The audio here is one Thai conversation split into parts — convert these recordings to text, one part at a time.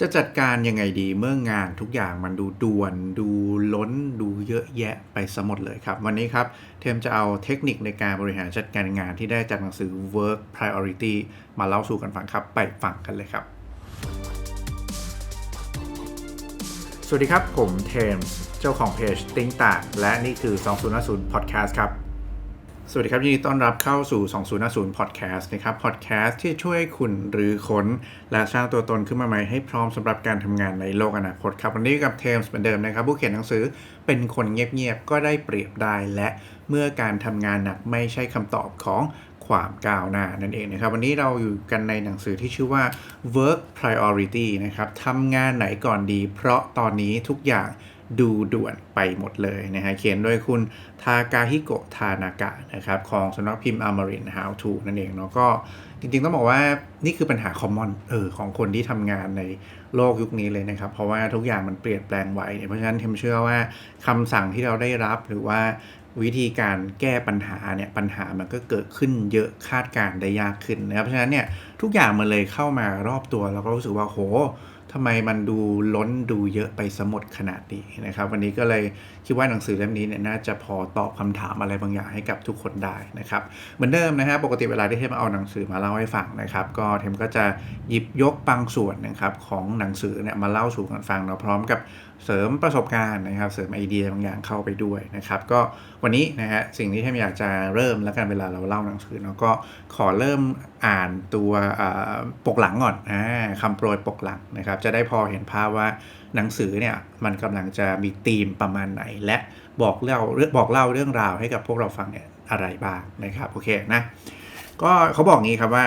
จะจัดการยังไงดีเมื่องานทุกอย่างมันดูด่วน ดูล้น ดูเยอะแยะไปสมดเลยครับ วันนี้ครับ เทมจะเอาเทคนิคในการบริหารจัดการงานที่ได้จากหนังสือ Work Priority มาเล่าสู่กันฟังครับ ไปฟังกันเลยครับ สวัสดีครับ ผมเทมเจ้าของเพจติ้งต่างและนี่คือ 2050 Podcast ครับ สวัสดีครับยินดีต้อนรับเข้าสู่ 2050 Podcast นะครับ Podcast ที่ช่วยคุณหรือค้น และสร้างตัวตนขึ้นมาใหม่ให้พร้อมสำหรับการทำงานในโลกอนาคตครับวันนี้กับเทมส์เหมือนเดิมนะครับ ผู้เขียนหนังสือเป็นคนเงียบๆ ก็ได้เปรียบได้และเมื่อการทำงานหนักไม่ใช่คำตอบของความก้าวหน้านั่นเองนะครับ วันนี้เราอยู่กันในหนังสือที่ชื่อว่า work priority นะครับทำงานไหนก่อนดี เพราะตอนนี้ทุกอย่าง ดูด่วนไปหมดเลยนะฮะเขียนโดยคุณทากาฮิโกะทานากะนะครับของสำนักพิมพ์อมริน How to นั่นเองเนาะก็จริงๆ ต้องบอกว่านี่คือปัญหาคอมมอนเออของคนที่ทำงานในโลกยุคนี้เลยนะครับ เพราะว่าทุกอย่างมันเปลี่ยนแปลงไวเนี่ยเพราะฉะนั้นเทมเชื่อว่าคำสั่งที่เราได้รับหรือว่าวิธีการแก้ปัญหาเนี่ยปัญหามันก็เกิดขึ้นเยอะคาดการได้ยากขึ้นนะครับเพราะฉะนั้นเนี่ยทุกอย่างมันเลยเข้ามารอบตัวเราก็รู้สึกว่าโห ทำไมมันดูล้นดูเยอะไปสมดขนาดนี้นะครับ วันนี้ก็เลยคิดว่าหนังสือเล่มนี้เนี่ยน่าจะพอตอบคำถามอะไรบางอย่างให้กับทุกคนได้นะครับเหมือนเดิมนะฮะปกติเวลาที่เทมเอาหนังสือมาเล่าให้ฟังนะครับ ก็เทมก็จะหยิบยกบางส่วนนะครับของหนังสือเนี่ยมาเล่าสู่กันฟังเนาะพร้อมกับ เสริมประสบการณ์นะครับ เสริมไอเดียบางอย่างเข้าไปด้วยนะครับ ก็วันนี้นะฮะสิ่งที่เทมอยากจะเริ่มแล้วกันเวลาเราเล่าหนังสือเนาะก็ขอเริ่มอ่านตัวปกหลังก่อนอคำโปรยปกหลังนะครับ จะได้พอเห็นภาพว่าหนังสือเนี่ยมันกำลังจะมีธีมประมาณไหน และบอกเล่าบอกเล่าเรื่องราวให้กับพวกเราฟังเนี่ยอะไรบ้างนะครับโอเคนะก็เขาบอกงี้ครับว่า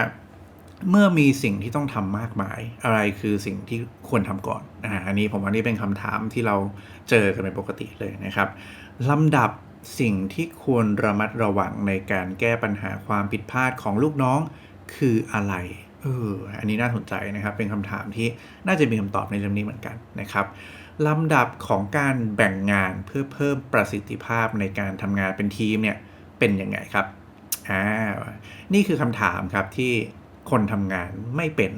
เมื่อมีสิ่งที่ต้องทำมากมาย อะไรคือสิ่งที่ควรทำก่อนอ่าอันนี้ผมว่านี่เป็นคำถามที่เราเจอกันเป็นปกติเลยนะครับลำดับสิ่งที่ควรระมัดระวังในการแก้ปัญหาความผิดพลาดของลูกน้องคืออะไรเอออันนี้น่าสนใจนะครับ เป็นคำถามที่น่าจะมีคำตอบในเรื่องนี้เหมือนกันนะครับลำดับของการแบ่งงานเพื่อเพิ่มประสิทธิภาพในการทำงานเป็นทีมเนี่ยเป็นยังไงครับอ่านี่คือคำถามครับที่ คนทำงานไม่เป็น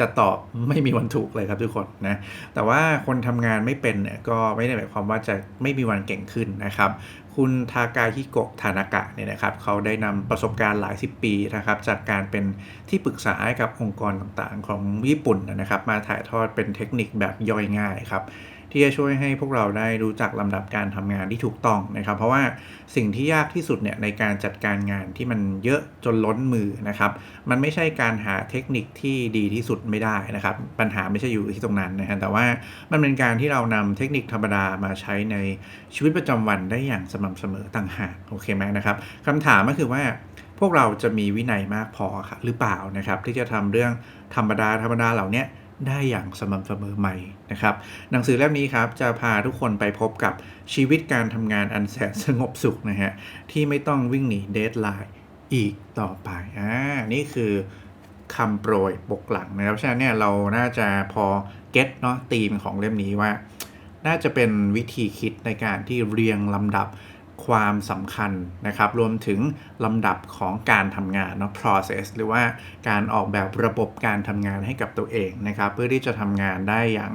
จะตอบไม่มีวันถูกเลยครับทุกคนนะแต่ว่าคนทำงานไม่เป็นเนี่ยก็ไม่ได้หมายความว่าจะไม่มีวันเก่งขึ้นนะครับ คุณทากาฮิโกะทานากะเนี่ยนะครับเขาได้นำประสบการณ์หลายสิบปีนะครับจากการเป็นที่ปรึกษาให้กับองค์กรต่างๆ ของญี่ปุ่นนะครับ มาถ่ายทอดเป็นเทคนิคแบบย่อยง่ายครับ ที่จะช่วยให้พวกเราได้รู้จักลำดับการทำงานที่ถูกต้องนะครับ เพราะว่าสิ่งที่ยากที่สุดเนี่ยในการจัดการงานที่มันเยอะจนล้นมือนะครับ มันไม่ใช่การหาเทคนิคที่ดีที่สุดไม่ได้นะครับ ปัญหาไม่ใช่อยู่ที่ตรงนั้นนะฮะแต่ว่ามันเป็นการที่เรานำเทคนิคธรรมดามาใช้ในชีวิตประจำวันได้อย่างสม่ำเสมอต่างหากโอเคไหมนะครับคำถามก็คือว่าพวกเราจะมีวินัยมากพอค่ะหรือเปล่านะครับ ที่จะทำเรื่องธรรมดาธรรมดาเหล่านี้ ได้อย่างสม่ำเสมอใหม่นะครับ หนังสือเล่มนี้ครับจะพาทุกคนไปพบกับชีวิตการทำงานอันแสนสงบสุขนะฮะที่ไม่ต้องวิ่งหนีเดทไลน์อีกต่อไปอ่านี่คือคำโปรยปกหลังนะครับฉะนั้นเนี่ยเราน่าจะพอเก็ตเนาะธีมของเล่มนี้ว่า น่าจะเป็นวิธีคิดในการที่เรียงลำดับ ความสำคัญนะครับ รวมถึงลำดับของการทำงานเนาะ process หรือว่าการออกแบบระบบการทำงานให้กับตัวเองนะครับ เพื่อที่จะทำงานได้อย่าง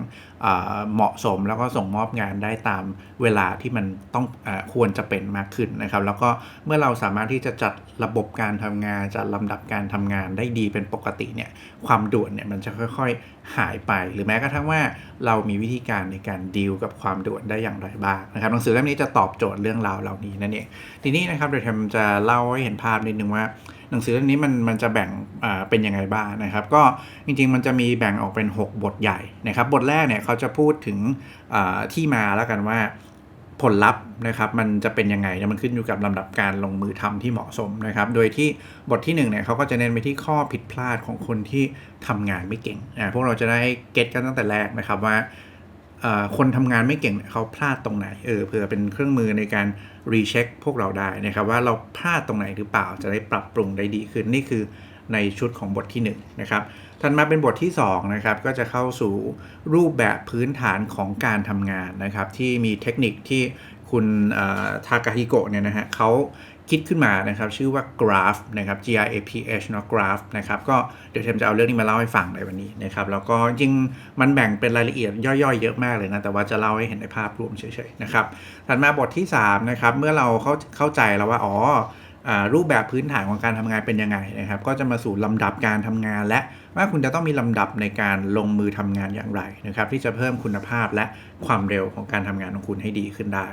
เหมาะสมแล้วก็ส่งมอบงานได้ตามเวลาที่มันต้องอควรจะเป็นมากขึ้นนะครับ แล้วก็เมื่อเราสามารถที่จะจัดระบบการทำงานจัดลำดับการทำงานได้ดีเป็นปกติเนี่ยความด่วนเนี่ยมันจะค่อยๆหายไป หรือแม้กระทั่งว่าเรามีวิธีการในการดีลกับความด่วนได้อย่างไรบ้างนะครับหนังสือเล่มนี้จะตอบโจทย์เรื่องราวเหล่านี้นั่นเองทีนี้นะครับเดี๋ยวผมจะเล่าให้เห็นภาพนิดนึงว่า หนังสือเล่มนี้มันมันจะแบ่งเป็นยังไงบ้างนะครับ ก็จริงๆมันจะมีแบ่งออกเป็น 6 บทใหญ่นะครับ บทแรกเนี่ยเขาจะพูดถึงที่มาแล้วกันว่าผลลัพธ์นะครับมันจะเป็นยังไงมันขึ้นอยู่กับลำดับการลงมือทำที่เหมาะสมนะครับ โดยที่บทที่1เนี่ยเขาก็จะเน้นไปที่ข้อผิดพลาดของคนที่ทำงานไม่เก่งอ่าพวกเราจะได้เก็ตกันตั้งแต่แรกนะครับว่า คนทำงานไม่เก่งเขาพลาดตรงไหนเออเพื่อเป็นเครื่องมือในการรีเช็คพวกเราได้นะครับว่าเราพลาดตรงไหนหรือเปล่าจะได้ปรับปรุงได้ดีขึ้นนี่คือในชุดของบทที่1นนะครับถัดมาเป็นบทที่2นะครับก็จะเข้าสู่รูปแบบพื้นฐานของการทำงานนะครับที่มีเทคนิคที่คุณทากาฮิโกะเนี่ยนะฮะเขา คิดขึ้นมานะครับ ชื่อว่า Graph นะครับ G R A P H เนาะ Graph นะครับก็เดี๋ยวเทมจะเอาเรื่องนี้มาเล่าให้ฟังในวันนี้นะครับแล้วก็จริงมันแบ่งเป็นรายละเอียดย่อยๆเยอะมากเลยนะแต่ว่าจะเล่าให้เห็นในภาพรวมเฉยๆนะครับถัดมาบทที่3นะครับเมื่อเราเข้าเข้าใจแล้วว่าอ๋อ รูปแบบพื้นฐานของการทำงานเป็นยังไงนะครับ ก็จะมาสู่ลำดับการทำงาน และว่าคุณจะต้องมีลำดับในการลงมือทำงานอย่างไรนะครับ ที่จะเพิ่มคุณภาพและความเร็วของการทำงานของคุณให้ดีขึ้นได้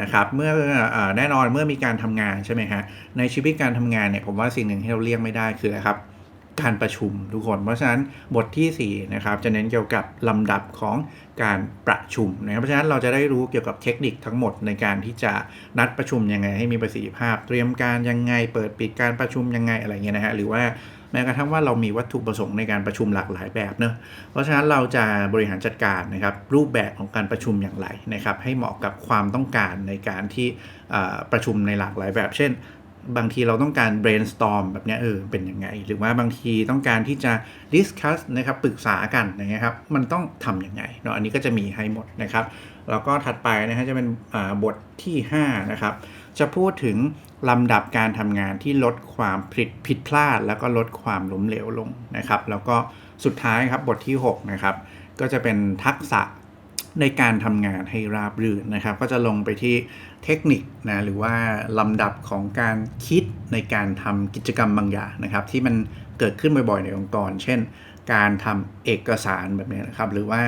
นะครับเมื่ออแน่นอนเมื่อมีการทำงานใช่ไหมฮะในชีวิตการทำงานเนี่ยผมว่าสิ่งหนึ่งที่เราเลี่ยงไม่ได้คืออะไรครับ การประชุมทุกคน เพราะฉะนั้นบทที่ 4 นะครับ จะเน้นเกี่ยวกับลำดับของการประชุมนะครับ เพราะฉะนั้นเราจะได้รู้เกี่ยวกับเทคนิคทั้งหมดในการที่จะนัดประชุมยังไงให้มีประสิทธิภาพ เตรียมการยังไงเปิดปิดการประชุมยังไงอะไรเงี้ยนะฮะหรือว่าแม้กระทั่งว่าเรามีวัตถุประสงค์ในการประชุมหลากหลายแบบเนอะเพราะฉะนั้นเราจะบริหารจัดการนะครับรูปแบบของการประชุมอย่างไรนะครับให้เหมาะกับความต้องการในการที่ประชุมในหลากหลายแบบ เช่น บางทีเราต้องการ brainstorm แบบนี้เออเป็นยังไง หรือว่าบางทีต้องการที่จะ discuss นะครับปรึกษากันอย่างเงี้ยครับ มันต้องทำยังไงเนาะอันนี้ก็จะมีให้หมดนะครับแล้วก็ถัดไปนะฮะจะเป็นบทที่5นะครับจะพูดถึงลำดับการทำงานที่ลดความผิดผิดพลาด แล้วก็ลดความล้มเหลวลงนะครับ แล้วก็สุดท้ายครับบทที่6นะครับก็จะเป็นทักษะ ในการทำงานให้ราบรื่นนะครับ ก็จะลงไปที่เทคนิคนะหรือว่าลำดับของการคิดในการทำกิจกรรมบางอย่างนะครับ ที่มันเกิดขึ้นบ่อยๆในองค์กร เช่น การทำเอกสารแบบนี้นะครับ หรือว่า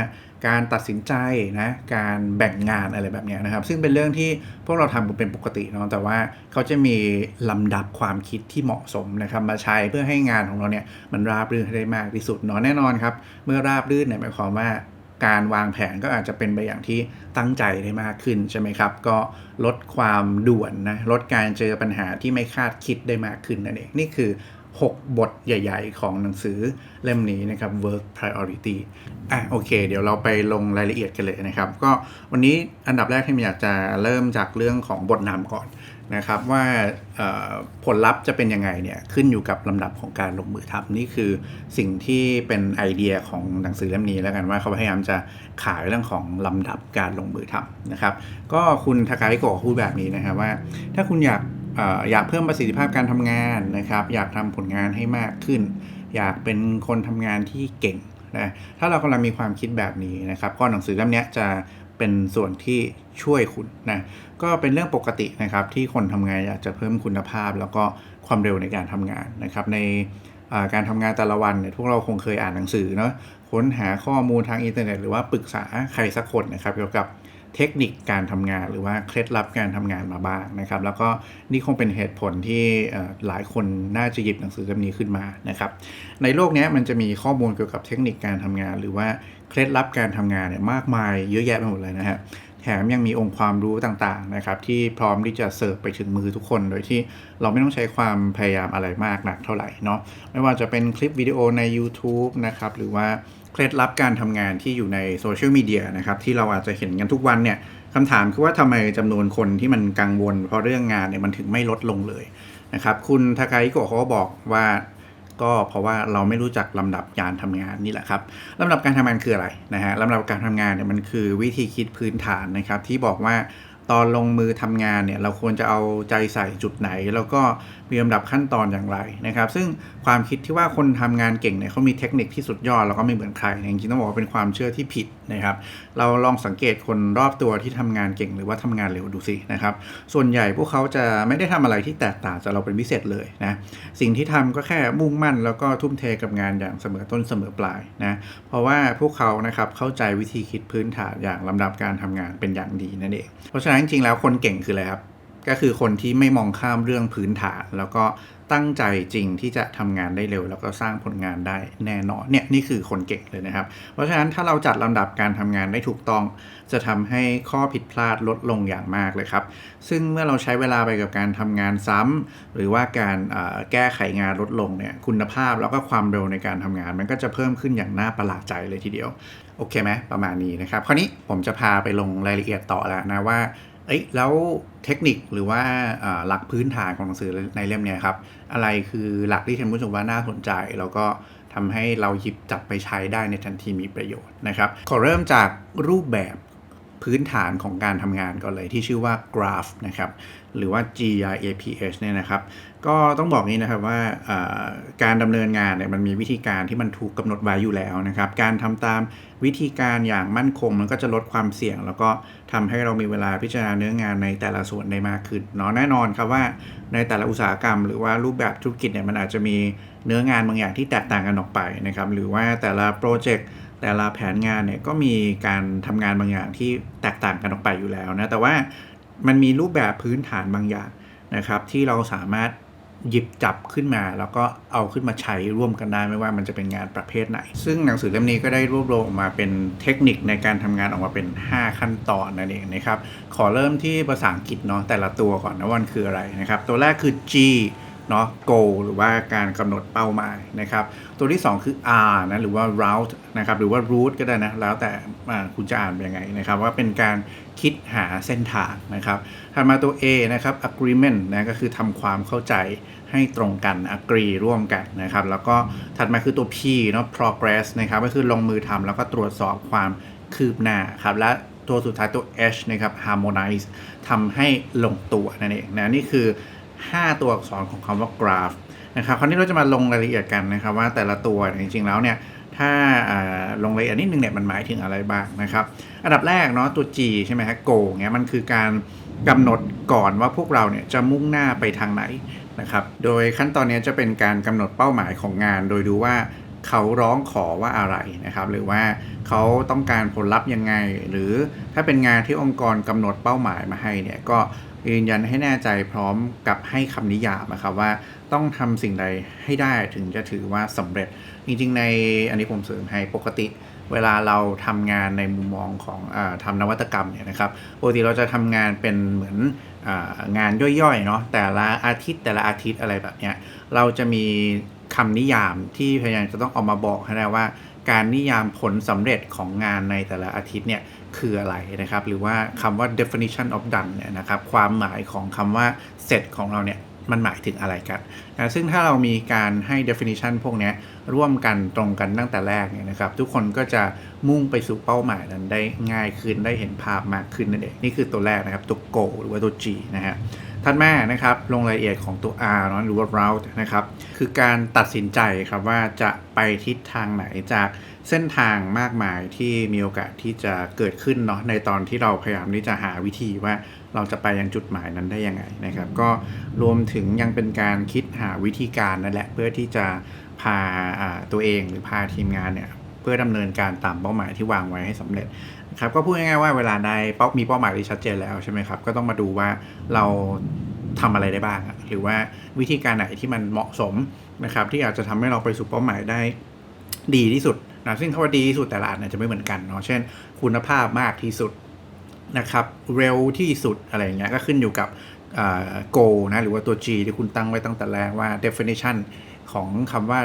การตัดสินใจนะการแบ่งงานอะไรแบบนี้นะครับ ซึ่งเป็นเรื่องที่พวกเราทำกันเป็นปกติเนาะแต่ว่าเขาจะมีลำดับความคิดที่เหมาะสมนะครับ มาใช้เพื่อให้งานของเราเนี่ยมันราบรื่นให้ได้มากที่สุดเนาะแน่นอนครับ เมื่อราบรื่นเนี่ยหมายความว่า การวางแผนก็อาจจะเป็นไปอย่างที่ตั้งใจได้มากขึ้นใช่ไหมครับ ก็ลดความด่วนนะลดการเจอปัญหาที่ไม่คาดคิดได้มากขึ้นนั่นเองนี่คือ 6 บทใหญ่ ๆ ของหนังสือเล่มนี้นะครับ work priority อะโอเค เดี๋ยวเราไปลงรายละเอียดกันเลยนะครับ ก็วันนี้อันดับแรกที่อยากจะเริ่มจากเรื่องของบทนำก่อน นะครับว่าผลลัพธ์จะเป็นยังไงเนี่ยขึ้นอยู่กับลำดับของการลงมือทำนี่คือสิ่งที่เป็นไอเดียของหนังสือเล่มนี้แล้วกันว่าเขาพยายามจะขายเรื่องของลำดับการลงมือทำนะครับ ก็คุณทากาฮิโกะพูดแบบนี้นะครับว่า ถ้าคุณอยากอยากเพิ่มประสิทธิภาพการทำงานนะครับ อยากทำผลงานให้มากขึ้น อยากเป็นคนทำงานที่เก่งนะถ้าเรากำลังมีความคิดแบบนี้นะครับก็หนังสือเล่มนี้จะ เป็นส่วนที่ช่วยคุณนะก็เป็นเรื่องปกตินะครับที่คนทำงานอยากจะเพิ่มคุณภาพ แล้วก็ความเร็วในการทำงานนะครับในการทำงานแต่ละวันเนี่ยพวกเราคงเคยอ่านหนังสือเนาะค้นหาข้อมูลทางอินเทอร์เน็ตหรือว่าปรึกษาใครสักคนนะครับเกี่ยวกับเทคนิคการทำงานหรือว่าเคล็ดลับการทำงานมาบ้างนะครับ แล้วก็นี่คงเป็นเหตุผลที่หลายคนน่าจะหยิบหนังสือเล่มนี้ขึ้นมานะครับ ในโลกนี้มันจะมีข้อมูลเกี่ยวกับเทคนิคการทำงาน หรือว่า เคล็ดลับการทำงานเนี่ยมากมายเยอะแยะไปหมดเลยนะฮะแถมยังมีองค์ความรู้ต่างๆนะครับที่พร้อมที่จะเสิร์ฟไปถึงมือทุกคน โดยที่เราไม่ต้องใช้ความพยายามอะไรมากนักเท่าไหร่เนาะไม่ว่าจะเป็นคลิปวิดีโอใน YouTube นะครับหรือว่าเคล็ดลับการทำงานที่อยู่ในโซเชียลมีเดียนะครับที่เราอาจจะเห็นกันทุกวันเนี่ยคำถามคือว่าทำไมจำนวนคนที่มันกังวล เพราะเรื่องงานเนี่ยมันถึงไม่ลดลงเลยนะครับคุณทากาอิโกะเขาบอกว่า ก็เพราะว่าเราไม่รู้จักลำดับการทำงานนี่แหละครับลำดับการทำงานคืออะไรนะฮะลำดับการทำงานเนี่ยมันคือวิธีคิดพื้นฐานนะครับที่บอกว่าตอนลงมือทำงานเนี่ยเราควรจะเอาใจใส่จุดไหน แล้วก็ มีลำดับขั้นตอนอย่างไรนะครับ ซึ่งความคิดที่ว่าคนทำงานเก่งเนี่ยเขามีเทคนิคที่สุดยอดแล้วก็ไม่เหมือนใครจริงๆต้องบอกว่าเป็นความเชื่อที่ผิดนะครับ เราลองสังเกตคนรอบตัวที่ทำงานเก่งหรือว่าทำงานเร็วดูสินะครับ ส่วนใหญ่พวกเขาจะไม่ได้ทำอะไรที่แตกต่างจากเราเป็นพิเศษเลยนะสิ่งที่ทำก็แค่มุ่งมั่น แล้วก็ทุ่มเทกับงานอย่างเสมอต้นเสมอปลายนะเพราะว่าพวกเขานะครับเข้าใจวิธีคิดพื้นฐานอย่างลำดับการทำงานเป็นอย่างดีนั่นเองเพราะฉะนั้นจริงๆแล้วคนเก่งคืออะไรครับ ก็คือคนที่ไม่มองข้ามเรื่องพื้นฐาน แล้วก็ตั้งใจจริงที่จะทำงานได้เร็ว แล้วก็สร้างผลงานได้แน่นอนเนี่ยนี่คือคนเก่งเลยนะครับ เพราะฉะนั้นถ้าเราจัดลำดับการทำงานได้ถูกต้อง จะทำให้ข้อผิดพลาดลดลงอย่างมากเลยครับ ซึ่งเมื่อเราใช้เวลาไปกับการทำงานซ้ำหรือว่าการแก้ไขงานลดลงเนี่ยคุณภาพแล้วก็ความเร็วในการทำงาน มันก็จะเพิ่มขึ้นอย่างน่าประหลาดใจเลยทีเดียวโอเคไหมประมาณนี้นะครับคราวนี้ผมจะพาไปลงรายละเอียดต่อแล้วนะว่า เอ้ยแล้วเทคนิคหรือว่าหลักพื้นฐานของหนังสือในเล่มนี้ครับ อะไรคือหลักที่ท่านผู้ชมว่าน่าสนใจ แล้วก็ทำให้เราหยิบจับไปใช้ได้ในทันทีมีประโยชน์นะครับ ขอเริ่มจากรูปแบบ พื้นฐานของการทำงานก่อนเลยที่ชื่อว่า graph นะครับหรือว่า GRAPH เนี่ยนะครับ ก็ต้องบอกนี้นะครับว่าการดำเนินงานเนี่ยมันมีวิธีการที่มันถูกกำหนดไว้อยู่แล้วนะครับ การทำตามวิธีการอย่างมั่นคง มันก็จะลดความเสี่ยง แล้วก็ทำให้เรามีเวลาพิจารณาเนื้องานในแต่ละส่วนได้มากขึ้นเนาะแน่นอนครับว่าในแต่ละอุตสาหกรรม หรือว่ารูปแบบธุรกิจเนี่ยมันอาจจะมีเนื้องานบางอย่างที่แตกต่างกันออกไปนะครับหรือว่าแต่ละโปรเจกต์ แต่ละแผนงานเนี่ยก็มีการทำงานบางอย่างที่แตกต่างกันออกไปอยู่แล้วนะแต่ว่ามันมีรูปแบบพื้นฐานบางอย่างนะครับ ที่เราสามารถหยิบจับขึ้นมา แล้วก็เอาขึ้นมาใช้ร่วมกันได้ไม่ว่ามันจะเป็นงานประเภทไหน ซึ่งหนังสือเล่มนี้ก็ได้รวบรวมออกมาเป็นเทคนิคในการทำงานออกมาเป็น 5 ขั้นตอนนั่นเองนะครับ ขอเริ่มที่ภาษาอังกฤษเนาะแต่ละตัวก่อนนะวันคืออะไรนะครับ ตัวแรกคือ G เนาะ goal หรือว่าการกำหนดเป้าหมายนะครับ ตัวที่ 2 คือ R นะหรือว่า route นะครับหรือว่า route ก็ได้นะ แล้วแต่คุณจะอ่านเป็นยังไงนะครับ ว่าเป็นการคิดหาเส้นทางนะครับถัดมาตัว A นะครับ agreement นะก็คือทำความเข้าใจให้ตรงกัน agree ร่วมกันนะครับ แล้วก็ถัดมาคือตัว P เนาะ progress นะครับก็คือลงมือทำแล้วก็ตรวจสอบความคืบหน้าครับและตัวสุดท้ายตัว H นะครับ harmonize ทำให้ลงตัวนั่นเองนะนี่คือ 5 ตัวอักษรของคำว่ากราฟนะครับคราวนี้เราจะมาลงรายละเอียดกันนะครับว่าแต่ละตัวจริงๆแล้วเนี่ยถ้าลงรายละเอียดนิดนึงเนี่ยมันหมายถึงอะไรบ้างนะครับ อันดับแรกเนาะตัว G ใช่ไหมฮะ Go เนี่ยมันคือการกำหนดก่อนว่าพวกเราเนี่ยจะมุ่งหน้าไปทางไหนนะครับ โดยขั้นตอนนี้จะเป็นการกำหนดเป้าหมายของงาน โดยดูว่าเขาร้องขอว่าอะไรนะครับ หรือว่าเขาต้องการผลลัพธ์ยังไง หรือถ้าเป็นงานที่องค์กรกำหนดเป้าหมายมาให้เนี่ยก็ ยืนยันให้แน่ใจพร้อมกับให้คำนิยามนะครับว่าต้องทำสิ่งใดให้ได้ถึงจะถือว่าสำเร็จ จริงๆ ในอันนี้ผมเสริมให้ปกติเวลาเราทำงานในมุมมองของอทำนวัตกรรมเนี่ยนะครับปกติเราจะทำงานเป็นเหมือนองานย่อยๆเนาะแต่ละอาทิตย์แต่ละอาทิตย์อะไรแบบเนี้ยเราจะมีคำนิยามที่พยายามจะต้องออกมาบอกให้ได้ว่า การนิยามผลสำเร็จของงานในแต่ละอาทิตย์เนี่ย คืออะไรนะครับ หรือว่าคำว่า definition of done เนี่ยนะครับ ความหมายของคำว่าเสร็จของเราเนี่ยมันหมายถึงอะไรกันนะซึ่งถ้าเรามีการให้ definition พวกนี้ร่วมกันตรงกันตั้งแต่แรกเนี่ยนะครับ ทุกคนก็จะมุ่งไปสู่เป้าหมายนั้นได้ง่ายขึ้นได้เห็นภาพมากขึ้นนั่นเองนี่คือตัวแรกนะครับ ตัว go หรือว่าตัว G นะฮะถัดมานะครับลงรายละเอียดของตัว R เนาะหรือว่า route นะครับ คือการตัดสินใจครับว่าจะไปทิศทางไหนจาก เส้นทางมากมายที่มีโอกาสที่จะเกิดขึ้นเนาะในตอนที่เราพยายามที่จะหาวิธีว่าเราจะไปยังจุดหมายนั้นได้ยังไงนะครับ ก็รวมถึงยังเป็นการคิดหาวิธีการนั่นแหละเพื่อที่จะพาตัวเองหรือพาทีมงานเนี่ยเพื่อดำเนินการตามเป้าหมายที่วางไว้ให้สำเร็จครับก็พูดง่ายๆว่าเวลาได้เป้ามีเป้าหมายที่ชัดเจนแล้วใช่ไหมครับก็ต้องมาดูว่าเราทำอะไรได้บ้าง หรือว่าวิธีการไหนที่มันเหมาะสมนะครับที่อาจจะทำให้เราไปสู่เป้าหมายได้ดีที่สุด นะซึ่งคำว่าดีที่สุดแต่ละอันจะไม่เหมือนกันเนาะเช่น คุณภาพมากที่สุดนะครับเร็วที่สุดอะไรอย่างเงี้ยก็ขึ้นอยู่กับ go นะหรือว่าตัว G ที่คุณตั้งไว้ตั้งแต่แรกว่า definition ของคำว่า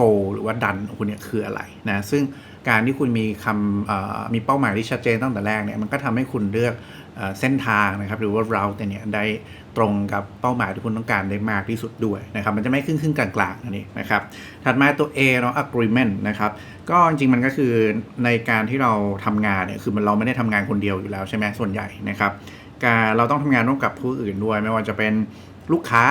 go หรือว่าดันของคุณเนี่ยคืออะไรนะซึ่งการที่คุณมีคำมีเป้าหมายที่ชัดเจนตั้งแต่แรกเนี่ยมันก็ทำให้คุณเลือกเส้นทางนะครับ หรือว่า route เนี่ยได้ ตรงกับเป้าหมายที่คุณต้องการได้มากที่สุดด้วยนะครับ มันจะไม่ขึ้นขึ้นกลางๆนี่นะครับ ถัดมาตัว A เนาะ agreement นะครับ ก็จริงมันก็คือในการที่เราทำงานเนี่ย คือมันเราไม่ได้ทำงานคนเดียวอยู่แล้วใช่ไหมส่วนใหญ่นะครับการเราต้องทำงานร่วมกับผู้อื่นด้วย ไม่ว่าจะเป็นลูกค้า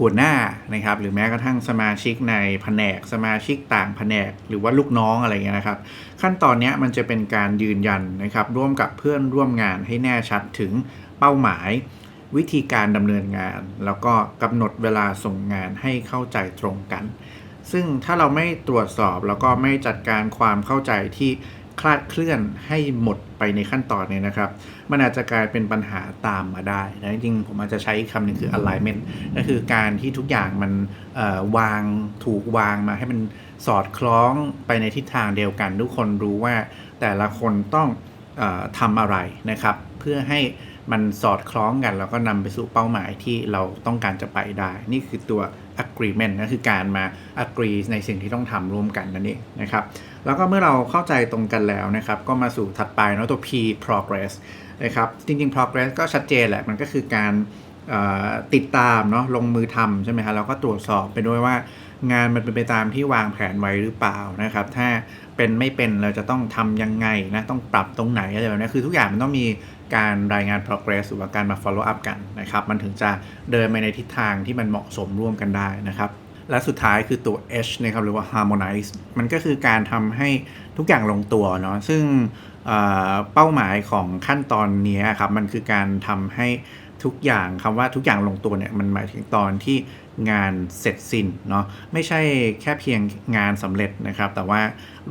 หัวหน้านะครับ หรือแม้กระทั่งสมาชิกในแผนก สมาชิกต่างแผนก หรือว่าลูกน้องอะไรเงี้ยนะครับ ขั้นตอนนี้มันจะเป็นการยืนยันนะครับ ร่วมกับเพื่อนร่วมงานให้แน่ชัดถึงเป้าหมาย วิธีการดำเนินงาน แล้วก็กำหนดเวลาส่งงานให้เข้าใจตรงกัน ซึ่งถ้าเราไม่ตรวจสอบแล้วก็ไม่จัดการความเข้าใจที่คลาดเคลื่อนให้หมดไปในขั้นตอนนี้นะครับ มันอาจจะกลายเป็นปัญหาตามมาได้นะจริงผมอาจจะใช้คำหนึ่งคือ alignment ก็คือการที่ทุกอย่างมันวางถูกวางมาให้มันสอดคล้องไปในทิศทางเดียวกัน ทุกคนรู้ว่าแต่ละคนต้องอทำอะไรนะครับ เพื่อให้ มันสอดคล้องกัน แล้วก็นำไปสู่เป้าหมายที่เราต้องการจะไปได้ นี่คือตัว agreement ก็คือการมา agree ในสิ่งที่ต้องทำร่วมกันนั่นเองนะครับ แล้วก็เมื่อเราเข้าใจตรงกันแล้วนะครับ ก็มาสู่ถัดไปเนาะตัว P progress นะครับจริง ๆ progress ก็ชัดเจนแหละ มันก็คือการติดตามเนาะลงมือทำใช่ไหมคะแล้วก็ตรวจสอบไปด้วยว่า งานมันเป็นไปตามที่วางแผนไว้หรือเปล่านะครับ ถ้าเป็นไม่เป็นเราจะต้องทำยังไงนะต้องปรับตรงไหนอะไรแบบนี้คือทุกอย่างมันต้องมีการรายงาน progress หรือว่าการมา follow up กันนะครับ มันถึงจะเดินไปในทิศทางที่มันเหมาะสมร่วมกันได้นะครับ และสุดท้ายคือตัว H นะครับหรือว่า harmonize มันก็คือการทำให้ทุกอย่างลงตัวเนาะซึ่งเป้าหมายของขั้นตอนนี้ครับมันคือการทำให้ทุกอย่างคำว่าทุกอย่างลงตัวเนี่ยมันหมายถึงตอนที่ งานเสร็จสิ้นเนาะไม่ใช่แค่เพียงงานสำเร็จนะครับ แต่ว่า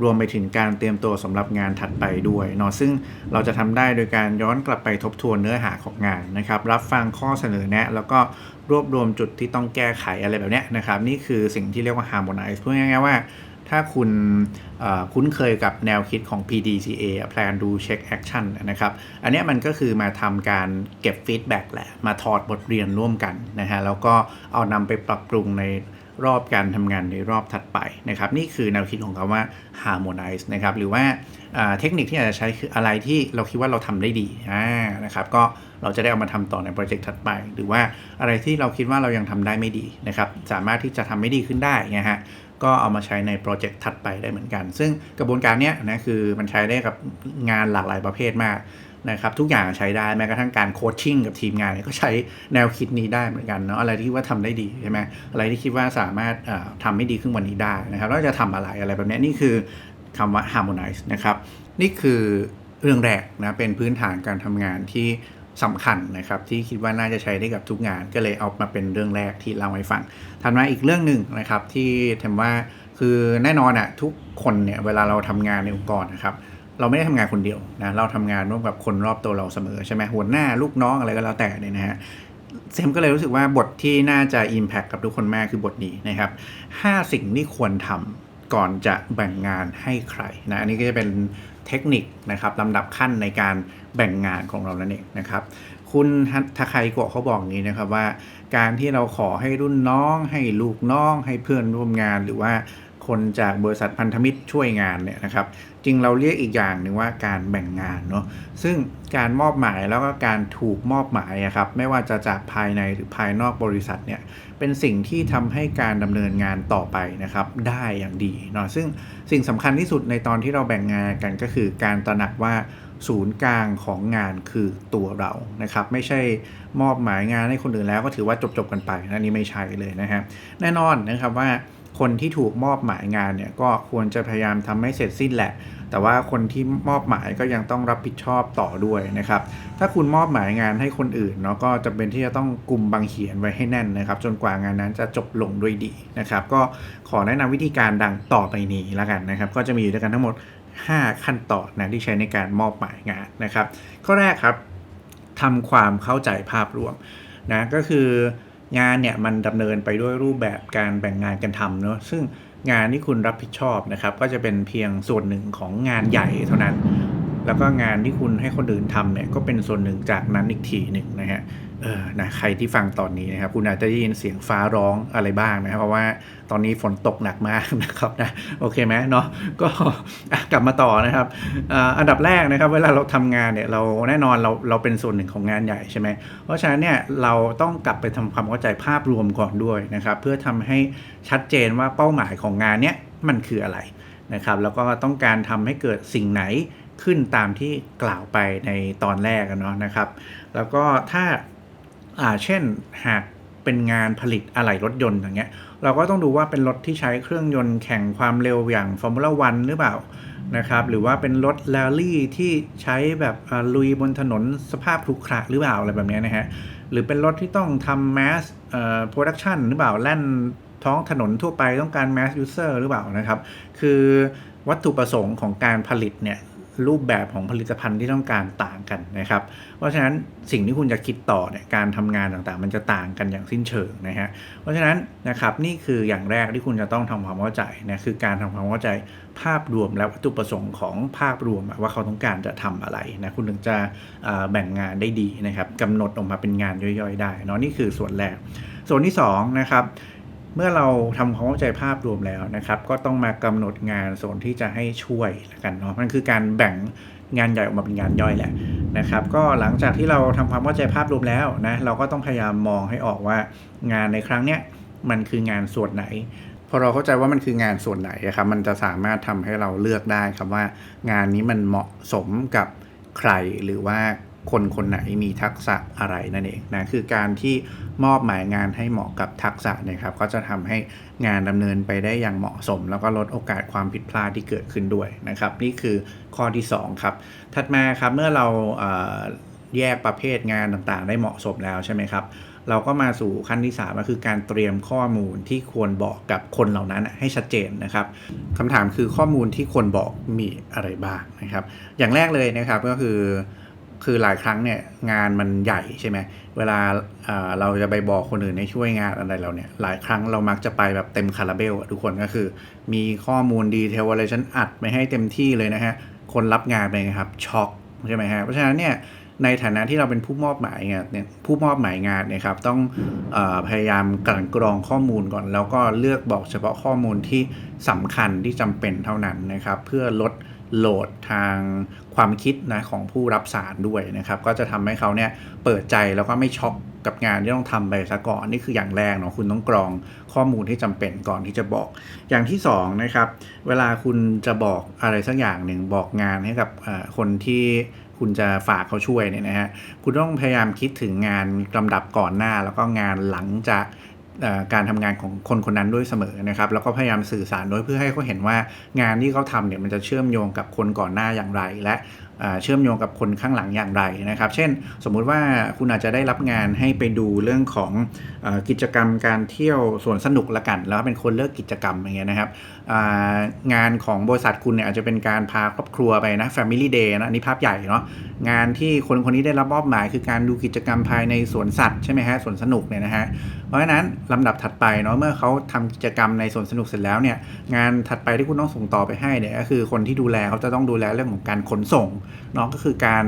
รวมไปถึงการเตรียมตัวสำหรับงานถัดไปด้วยเนาะซึ่งเราจะทำได้โดยการย้อนกลับไปทบทวนเนื้อหาของงานนะครับ รับฟังข้อเสนอแนะ แล้วก็รวบรวมจุดที่ต้องแก้ไขอะไรแบบนี้นะครับ นี่คือสิ่งที่เรียกว่า harmonize พูดง่ายๆว่า ถ้าคุณคุ้นเคยกับแนวคิดของ PDCA Plan Do Check Action นะครับ อันนี้มันก็คือมาทำการเก็บฟีดแบ็กแหละ มาถอดบทเรียนร่วมกันนะฮะ แล้วก็เอานำไปปรับปรุงในรอบการทำงานในรอบถัดไปนะครับ นี่คือแนวคิดของคาว่า harmonize นะครับ หรือว่าเทคนิคที่อาจจะใช้คืออะไรที่เราคิดว่าเราทำได้ดีนะครับ ก็เราจะได้เอามาทำต่อในโปรเจกต์ถัดไป หรือว่าอะไรที่เราคิดว่าเรายังทำได้ไม่ดีนะครับ สามารถที่จะทำไม่ดีขึ้นได้นะฮะ ก็เอามาใช้ในโปรเจกต์ถัดไปได้เหมือนกัน ซึ่งกระบวนการนี้นะคือมันใช้ได้กับงานหลากหลายประเภทมากนะครับทุกอย่างใช้ได้แม้กระทั่งการโคชชิ่งกับทีมงานก็ใช้แนวคิดนี้ได้เหมือนกันเนาะอะไรที่ว่าทำได้ดีใช่ไหมอะไรที่คิดว่าสามารถทำให้ดีขึ้นวันนี้ได้นะครับแล้วจะทำอะไรอะไรแบบนี้นี่คือคำว่า harmonize นะครับนี่คือเรื่องแรกนะเป็นพื้นฐานการทำงานที่ สำคัญนะครับที่คิดว่าน่าจะใช้ได้กับทุกงานก็เลยเอามาเป็นเรื่องแรกที่เล่าให้ฟังถัดมาอีกเรื่องหนึ่งนะครับที่ทำว่าคือแน่นอนอะทุกคนเนี่ยเวลาเราทำงานในองค์กรนะครับเราไม่ได้ทำงานคนเดียวนะเราทำงานร่วมกับคนรอบตัวเราเสมอใช่ไหมหัวหน้าลูกน้องอะไรก็แล้วแต่เนี่ยนะฮะเซมก็เลยรู้สึกว่าบทที่น่าจะ Impact กับทุกคนมากคือบทนี้นะครับ5สิ่งที่ควรทำก่อนจะแบ่งงานให้ใครนะอันนี้ก็จะเป็น เทคนิคนะครับลำดับขั้นในการแบ่งงานของเรานั่นเองนะครับ คุณทาคายโกะเขาบอกอย่างนี้นะครับว่า การที่เราขอให้รุ่นน้อง ให้ลูกน้อง ให้เพื่อนร่วมงานหรือว่าคนจากบริษัทพันธมิตรช่วยงานเนี่ยนะครับ จริงเราเรียกอีกอย่างหนึ่งว่าการแบ่งงานเนาะซึ่งการมอบหมายแล้วก็การถูกมอบหมายครับไม่ว่าจะจากภายในหรือภายนอกบริษัทเนี่ยเป็นสิ่งที่ทำให้การดำเนินงานต่อไปนะครับได้อย่างดีเนาะซึ่งสิ่งสำคัญที่สุดในตอนที่เราแบ่งงานกันก็คือการตระหนักว่าศูนย์กลางของงานคือตัวเรานะครับ ไม่ใช่มอบหมายงานให้คนอื่นแล้วก็ถือว่าจบๆกันไปอันนี้ไม่ใช่เลยนะครับแน่นอนนะครับว่าคนที่ถูกมอบหมายงานเนี่ยก็ควรจะพยายามทำให้เสร็จสิ้นแหละ แต่ว่าคนที่มอบหมายก็ยังต้องรับผิดชอบต่อด้วยนะครับ ถ้าคุณมอบหมายงานให้คนอื่นเนาะก็จะเป็นที่จะต้องกลุ่มบางเขียนไว้ให้แน่นนะครับ จนกว่างานนั้นจะจบลงด้วยดีนะครับ ก็ขอแนะนำวิธีการดังต่อไปนี้แล้วกันนะครับ ก็จะมีอยู่ด้วยกันทั้งหมด 5 ขั้นตอนนะที่ใช้ในการมอบหมายงานนะครับ ข้อแรกครับทำความเข้าใจภาพรวมนะก็คืองานเนี่ยมันดำเนินไปด้วยรูปแบบการแบ่งงานกันทำเนาะซึ่ง งานที่คุณรับผิดชอบนะครับ ก็จะเป็นเพียงส่วนหนึ่งของงานใหญ่เท่านั้น แล้วก็งานที่คุณให้คนอื่นทำเนี่ยก็เป็นส่วนหนึ่งจากนั้นอีกทีหนึ่งนะฮะเออนะใครที่ฟังตอนนี้นะครับคุณอาจจะได้ยินเสียงฟ้าร้องอะไรบ้างนะครับเพราะว่าตอนนี้ฝนตกหนักมากนะครับนะโอเคไหมเนาะก็กลับมาต่อนะครับอันดับแรกนะครับ เวลาเราทำงานเนี่ยเราแน่นอนเราเราเป็นส่วนหนึ่งของงานใหญ่ใช่ไหมเพราะฉะนั้นเนี่ยเราต้องกลับไปทำความเข้าใจภาพรวมก่อนด้วยนะครับเพื่อทำให้ชัดเจนว่าเป้าหมายของงานเนี้ยมันคืออะไรนะครับแล้วก็ต้องการทำให้เกิดสิ่งไหน ขึ้นตามที่กล่าวไปในตอนแรกเนาะนะครับ แล้วก็ถ้าอ่าเช่นหากเป็นงานผลิตอะไหล่รถยนต์อย่างเงี้ย เราก็ต้องดูว่าเป็นรถที่ใช้เครื่องยนต์แข่งความเร็วอย่างฟอร์มูล่าวันหรือเปล่านะครับ หรือว่าเป็นรถแรลลี่ที่ใช้แบบลุยบนถนนสภาพครุขระหรือเปล่าอะไรแบบนี้นะฮะ หรือเป็นรถที่ต้องทำแมสเอ่อโปรดักชันหรือเปล่าแล่นท้องถนนทั่วไปต้องการแมสยูเซอร์หรือเปล่านะครับ คือวัตถุประสงค์ของการผลิตเนี่ย รูปแบบของผลิตภัณฑ์ที่ต้องการต่างกันนะครับ เพราะฉะนั้นสิ่งที่คุณจะคิดต่อเนี่ยการทำงานต่างๆ มันจะต่างกันอย่างสิ้นเชิงนะฮะเพราะฉะนั้นนะครับนี่คืออย่างแรกที่คุณจะต้องทำความเข้าใจนะคือการทำความเข้าใจภาพรวมและวัตถุประสงค์ของภาพรวมว่าเขาต้องการจะทำอะไรนะคุณถึงจะแบ่งงานได้ดีนะครับกำหนดออกมาเป็นงานย่อยๆ ได้เนาะนี่คือส่วนแรก ส่วนที่2นะครับ เมื่อเราทำความเข้าใจภาพรวมแล้วนะครับ ก็ต้องมากำหนดงานโซนที่จะให้ช่วยละกันเนาะมันคือการแบ่งงานใหญ่ออกมาเป็นงานย่อยแหละนะครับ ก็หลังจากที่เราทำความเข้าใจภาพรวมแล้วนะเราก็ต้องพยายามมองให้ออกว่างานในครั้งเนี้ยมันคืองานส่วนไหนพอเราเข้าใจว่ามันคืองานส่วนไหนครับมันจะสามารถทำให้เราเลือกได้ครับว่างานนี้มันเหมาะสมกับใครหรือว่า คนคนไหนมีทักษะอะไรนั่นเองนะคือการที่มอบหมายงานให้เหมาะกับทักษะนี่ยครับ ก็จะทำให้งานดำเนินไปได้อย่างเหมาะสม แล้วก็ลดโอกาสความผิดพลาดที่เกิดขึ้นด้วยนะครับ นี่คือข้อที่ 2 ครับ ถัดมาครับเมื่อเราแยกประเภทงานต่างๆ ได้เหมาะสมแล้วใช่ไหมครับเราก็มาสู่ขั้นที่3ก็คือการเตรียมข้อมูลที่ควรบอกกับคนเหล่านั้นให้ชัดเจนนะครับคำถามคือข้อมูลที่ควรบอกมีอะไรบ้างนะครับ อย่างแรกเลยนะครับก็คือ คือหลายครั้งเนี่ยงานมันใหญ่ใช่ไหมเวลาเราจะไปบอกคนอื่นให้ช่วยงานอะไรเราเนี่ยหลายครั้งเรามักจะไปแบบเต็มคาราเบลทุกคนก็คือ มีข้อมูลดีเทลอะไรฉันอัดไม่ให้เต็มที่เลยนะฮะคนรับงานไปนะครับช็อกใช่ไหมฮะเพราะฉะนั้นเนี่ยในฐานะที่เราเป็นผู้มอบหมายงานเนี่ยผู้มอบหมายงานเนี่ยครับต้องอพยายามกลั่นกรองข้อมูลก่อน แล้วก็เลือกบอกเฉพาะข้อมูลที่สำคัญที่จำเป็นเท่านั้นนะครับ เพื่อลด โหลดทางความคิดนะของผู้รับสารด้วยนะครับ ก็จะทำให้เขาเนี่ยเปิดใจแล้วก็ไม่ช็อกกับงานที่ต้องทำไปซะก่อนนี่คืออย่างแรกเนาะคุณต้องกรองข้อมูลที่จำเป็นก่อนที่จะบอก อย่างที่2นะครับเวลาคุณจะบอกอะไรสักอย่างหนึ่งบอกงานให้กับคนที่คุณจะฝากเขาช่วยเนี่ยนะฮะคุณต้องพยายามคิดถึงงานลำดับก่อนหน้า แล้วก็งานหลังจาก การทำงานของคนคนนั้นด้วยเสมอนะครับ แล้วก็พยายามสื่อสารด้วยเพื่อให้เขาเห็นว่างานที่เขาทำเนี่ยมันจะเชื่อมโยงกับคนก่อนหน้าอย่างไร และเชื่อมโยงกับคนข้างหลังอย่างไรนะครับ เช่น สมมุติว่าคุณอาจจะได้รับงานให้ไปดูเรื่องของอกิจกรรมการเที่ยวสวนสนุกละกัน แล้วเป็นคนเลิกกิจกรรมอย่างเงี้ยนะครับ งานของบริษัทคุณเนี่ยอาจจะเป็นการพาครอบครัวไปนะ Family Day นะอันนี้ภาพใหญ่เนาะงานที่คนคนนี้ได้รับมอบหมายคือการดูกิจกรรมภายในสวนสัตว์ใช่ไหมฮะสวนสนุกเนี่ยนะฮะเพราะฉะนั้นลำดับถัดไปเนาะเมื่อเขาทำกิจกรรมในสวนสนุกเสร็จแล้วเนี่ยงานถัดไปที่คุณต้องส่งต่อไปให้เนี่ยก็คือคนที่ดูแลเขาจะต้องดูแลเรื่องของการขนส่งเนาะก็คือการ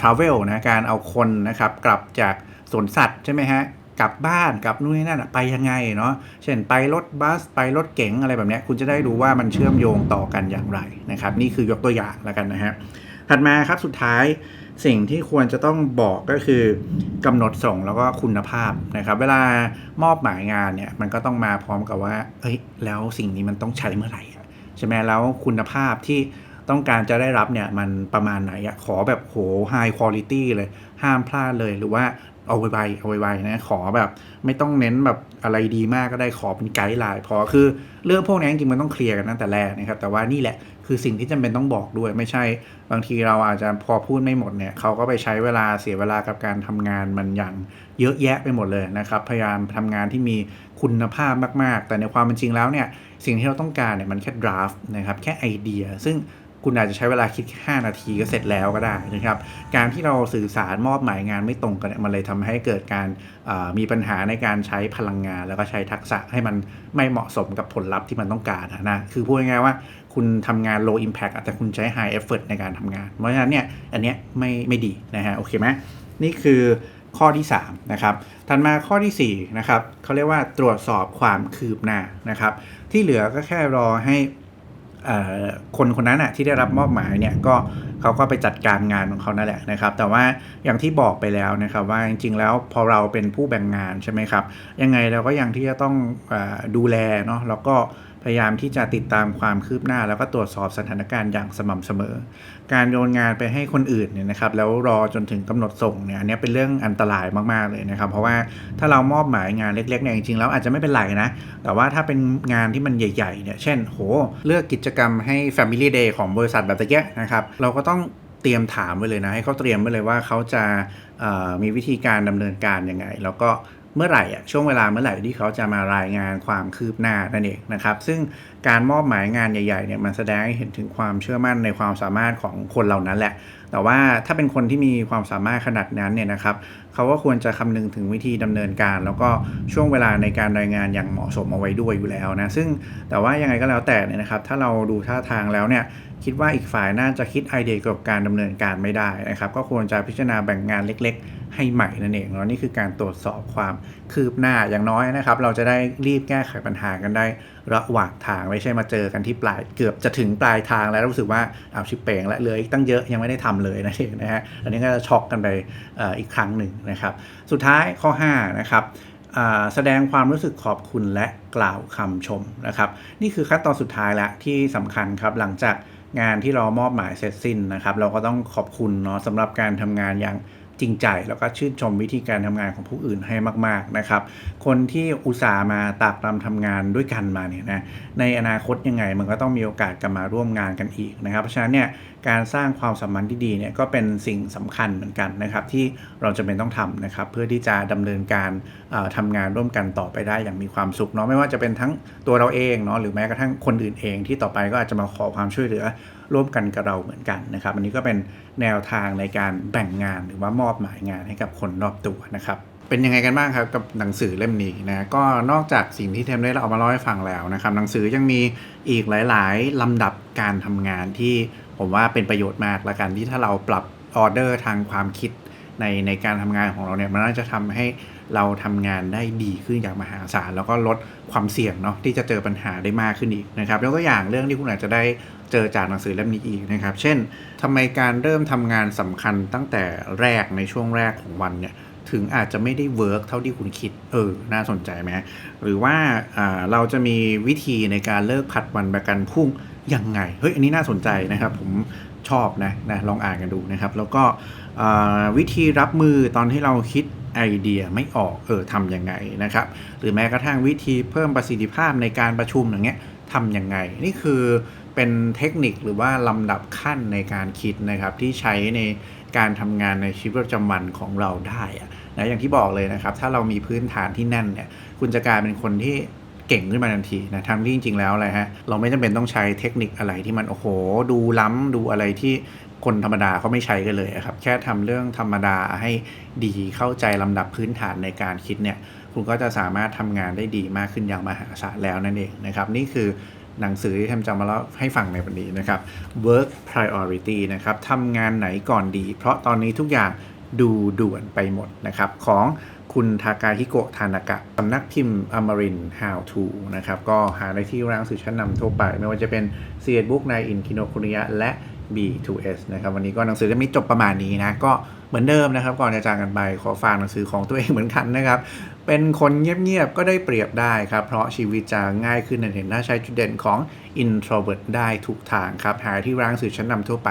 travel นะการเอาคนนะครับกลับจากสวนสัตว์ใช่ไหมฮะ กลับบ้านกลับนู่นนี่นั่นไปยังไงเนาะเช่นไปรถบัสไปรถเก๋งอะไรแบบนี้คุณจะได้รู้ว่ามันเชื่อมโยงต่อกันอย่างไรนะครับนี่คือยกตัวอย่างแล้วกันนะฮะถัดมาครับสุดท้ายสิ่งที่ควรจะต้องบอกก็คือกำหนดส่งแล้วก็คุณภาพนะครับ เวลามอบหมายงานเนี่ยมันก็ต้องมาพร้อมกับว่าเอ้ยแล้วสิ่งนี้มันต้องใช้เมื่อไหร่ใช่ไหมแล้วคุณภาพที่ต้องการจะได้รับเนี่ยมันประมาณไหนอะขอแบบโหไฮคุณลิตี้เลยห้ามพลาดเลยหรือว่า เอาไวๆเอาไวๆนะขอแบบไม่ต้องเน้นแบบอะไรดีมากก็ได้ขอเป็นไกด์ไลน์พอคือเรื่องพวกนี้จริงๆมันต้องเคลียร์กันตั้งแต่แรกนะครับ แต่ว่านี่แหละคือสิ่งที่จำเป็นต้องบอกด้วย ไม่ใช่บางทีเราอาจจะพอพูดไม่หมดเนี่ยเขาก็ไปใช้เวลาเสียเวลากับการทำงานมันอย่างเยอะแยะไปหมดเลยนะครับ พยายามทำงานที่มีคุณภาพมากๆ แต่ในความเป็นจริงแล้วเนี่ยสิ่งที่เราต้องการเนี่ยมันแค่ดราฟต์นะครับแค่ไอเดีย ซึ่ง คุณอาจจะใช้เวลาคิด 5 นาทีก็เสร็จแล้วก็ได้นะครับ การที่เราสื่อสารมอบหมายงานไม่ตรงกันมันเลยทำให้เกิดการมีปัญหาในการใช้พลังงาน แล้วก็ใช้ทักษะให้มันไม่เหมาะสมกับผลลัพธ์ที่มันต้องการนะคือพูดง่ายๆว่าคุณทำงาน low impact แต่คุณใช้ high effort ในการทำงาน เพราะฉะนั้นเนี่ยอันเนี้ยไม่ไม่ดีนะฮะโอเคไหมนี่คือข้อที่3นะครับถัดมาข้อที่4นะครับเขาเรียกว่าตรวจสอบความคืบหน้านะครับ ที่เหลือก็แค่รอให้ คนคนนั้นอะที่ได้รับมอบหมายเนี่ยก็เขาก็ไปจัดการงานของเขานั่นแหละนะครับ แต่ว่าอย่างที่บอกไปแล้วนะครับว่าจริงๆแล้วพอเราเป็นผู้แบ่งงานใช่ไหมครับ ยังไงเราก็ยังที่จะต้องอดูแลเนาะแล้วก็ พยายามที่จะติดตามความคืบหน้า แล้วก็ตรวจสอบสถานการณ์อย่างสม่ำเสมอ การโยนงานไปให้คนอื่นเนี่ยนะครับ แล้วรอจนถึงกำหนดส่งเนี่ยอันนี้เป็นเรื่องอันตรายมากๆเลยนะครับ เพราะว่าถ้าเรามอบหมายงานเล็กๆเนี่ยจริงๆแล้วอาจจะไม่เป็นไรนะ แต่ว่าถ้าเป็นงานที่มันใหญ่ๆเนี่ยเช่นโหเลือกกิจกรรมให้ Family Day ของบริษัทแบบตะเกียนะครับเราก็ต้องเตรียมถามไว้เลยนะให้เขาเตรียมไว้เลยว่าเขาจะมีวิธีการดำเนินการยังไง แล้วก็ เมื่อไหร่อะช่วงเวลาเมื่อไหร่ที่เขาจะมารายงานความคืบหน้านั่นเองนะครับ ซึ่งการมอบหมายงานใหญ่ๆเนี่ยมันแสดงให้เห็นถึงความเชื่อมั่นในความสามารถของคนเหล่านั้นแหละ แต่ว่าถ้าเป็นคนที่มีความสามารถขนาดนั้นเนี่ยนะครับเขาก็ควรจะคำนึงถึงวิธีดำเนินการ แล้วก็ช่วงเวลาในการรายงานอย่างเหมาะสมเอาไว้ด้วยอยู่แล้วนะซึ่งแต่ว่ายังไงก็แล้วแต่เนี่ยนะครับ ถ้าเราดูท่าทางแล้วเนี่ย คิดว่าอีกฝ่ายน่าจะคิดไอเดียเกี่ยวกับการดำเนินการไม่ได้นะครับ ก็ควรจะพิจารณาแบ่งงานเล็ก ๆ ให้ใหม่นั่นเองแล้วนี่คือการตรวจสอบความคืบหน้าอย่างน้อยนะครับ เราจะได้รีบแก้ไขปัญหากันได้ระหว่างทางไม่ใช่มาเจอกันที่ปลายเกือบจะถึงปลายทางแล้วรู้สึกว่าเอาชิปเป่งและเลยตั้งเยอะยังไม่ได้ทำเลยนั่นเองนะฮะอันนี้ก็จะช็อกกันไปอีกครั้งหนึ่งนะครับ สุดท้ายข้อ5นะครับแสดงความรู้สึกขอบคุณและกล่าวคำชมนะครับ นี่คือขั้นตอนสุดท้ายและที่สำคัญครับหลังจาก งานที่เรามอบหมายเสร็จสิ้นนะครับ เราก็ต้องขอบคุณเนาะสำหรับการทำงานอย่างจริงใจ แล้วก็ชื่นชมวิธีการทำงานของผู้อื่นให้มาก ๆนะครับ คนที่อุตส่าห์มาตากตำทำงานด้วยกันมาเนี่ยนะในอนาคตยังไงมันก็ต้องมีโอกาสกลับมาร่วมงานกันอีกนะครับ เพราะฉะนั้นเนี่ย การสร้างความสัมพันธ์ที่ดีเนี่ยก็เป็นสิ่งสำคัญเหมือนกันนะครับที่เราจะเป็นต้องทำนะครับเพื่อที่จะดำเนินการเอ่อทำงานร่วมกันต่อไปได้อย่างมีความสุขเนาะไม่ว่าจะเป็นทั้งตัวเราเองเนาะหรือแม้กระทั่งคนอื่นเอง ที่ต่อไปก็อาจจะมาขอความช่วยเหลือร่วมกันกับเราเหมือนกันนะครับอันนี้ก็เป็นแนวทางในการแบ่งงานหรือว่ามอบหมายงานให้กับคนรอบตัวนะครับเป็นยังไงกันบ้างครับกับหนังสือเล่มนี้นะก็นอกจากสิ่งที่เทมได้เอามาเล่าให้ฟังแล้วนะครับหนังสือยังมีอีกหลาย ๆ ลำดับการทำงานที่ ผมว่าเป็นประโยชน์มากละกันที่ถ้าเราปรับออเดอร์ทางความคิดในในการทำงานของเราเนี่ยมันน่าจะทำให้เราทำงานได้ดีขึ้นอย่างมหาศาล แล้วก็ลดความเสี่ยงเนาะที่จะเจอปัญหาได้มากขึ้นอีกนะครับแล้วก็อย่างเรื่องที่คุณอาจจะได้เจอจากหนังสือเล่มนี้อีกนะครับ เช่นทำไมการเริ่มทำงานสำคัญตั้งแต่แรกในช่วงแรกของวันเนี่ย ถึงอาจจะไม่ได้เวิร์กเท่าที่คุณคิด เออ น่าสนใจไหมหรือว่าเราจะมีวิธีในการเลิกผัดวันประกันพรุ่งยังไง เฮ้ย อันนี้น่าสนใจนะครับ ผมชอบนะนะ ลองอ่านกันดูนะครับ แล้วก็วิธีรับมือตอนที่เราคิดไอเดียไม่ออก เออทำยังไงนะครับ หรือแม้กระทั่งวิธีเพิ่มประสิทธิภาพในการประชุมอย่างเงี้ยทำยังไง นี่คือเป็นเทคนิคหรือว่าลำดับขั้นในการคิดนะครับที่ใช้ใน การทำงานในชีวิตประจำวันของเราได้อะนะอย่างที่บอกเลยนะครับ ถ้าเรามีพื้นฐานที่แน่นเนี่ย คุณจะกลายเป็นคนที่เก่งขึ้นมาทันทีนะทั้งที่จริงๆแล้วอะไรฮะเราไม่จำเป็นต้องใช้เทคนิคอะไรที่มันโอ้โห ดูล้ำดูอะไรที่คนธรรมดาเขาไม่ใช้กันเลยอะครับ แค่ทำเรื่องธรรมดาให้ดีเข้าใจลำดับพื้นฐานในการคิดเนี่ย คุณก็จะสามารถทำงานได้ดีมากขึ้นอย่างมหาศาลแล้วนั่นเองนะครับ นี่คือ หนังสือที่ทำจะมาเล่าให้ฟังในวันนี้นะครับ work priority นะครับทำงานไหนก่อนดี เพราะตอนนี้ทุกอย่างดูด่วนไปหมดนะครับ ของคุณทากาฮิโกะทานากะสำนักพิมพ์อมริน How to นะครับ ก็หาได้ที่ร้านหนังสือชั้นนำทั่วไป ไม่ว่าจะเป็นเซียบุ๊กในอินคิโนคุนิยะและ B2S นะครับ วันนี้ก็หนังสือเล่มนี้จบประมาณนี้นะ ก็เหมือนเดิมนะครับ ก่อนจะจากกันไปขอฝากหนังสือของตัวเองเหมือนกันนะครับ เป็นคนเงียบๆ ก็ได้เปรียบได้ครับ เพราะชีวิตจะง่ายขึ้นเห็นถ้าใช้จุดเด่นของ introvert ได้ทุกทางครับ หาที่ร้านหนังสื่อชั้นนำทั่วไป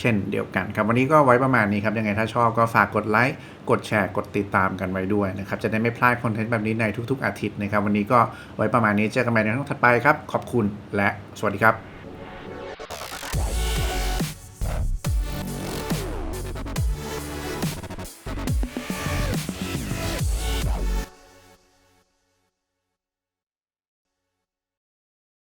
เช่นเดียวกันครับ วันนี้ก็ไว้ประมาณนี้ครับ ยังไงถ้าชอบก็ฝากกดไลค์กดแชร์กดติดตามกันไว้ด้วยนะครับ จะได้ไม่พลาดคอนเทนต์แบบนี้ในทุกๆ อาทิตย์นะครับ วันนี้ก็ไว้ประมาณนี้เจอกันใหม่ในครั้งถัดไปครับ ขอบคุณและสวัสดีครับ